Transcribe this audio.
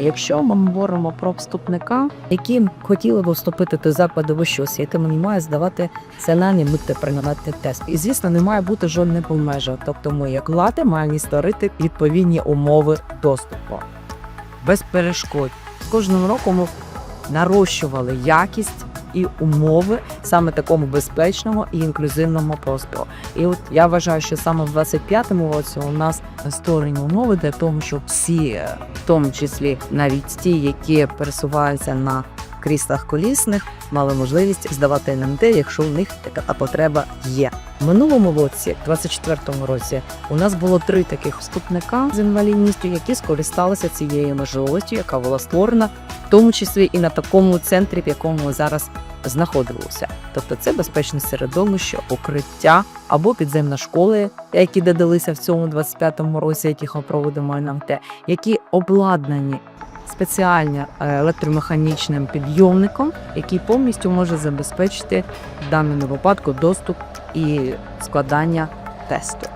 Якщо ми говоримо про вступника, які хотіли б вступити до закладу вищої освіти, він має здавати національний мультипредметний тест. І звісно, не має бути жодних обмежень. Тобто, ми як влади маємо створити відповідні умови доступу без перешкод. Кожним роком ми нарощували якість і умови саме такому безпечному і інклюзивному простору. І от я вважаю, що саме в 25-му році у нас створені умови для того, щоб всі, в тому числі навіть ті, які пересуваються на кріслах колісних, мали можливість здавати НМТ, якщо в них така потреба є. Минулому році, 24-му році, у нас було три таких вступника з інвалідністю, які скористалися цією можливістю, яка була створена, в тому числі і на такому центрі, в якому ми зараз знаходилися. Тобто це безпечне середовище, укриття або підземна школи, які додалися в цьому 25-му році, яких ми проводимо НМТ, які обладнані спеціальним е, електромеханічним підйомником, який повністю може забезпечити в даному випадку доступ і складання тесту.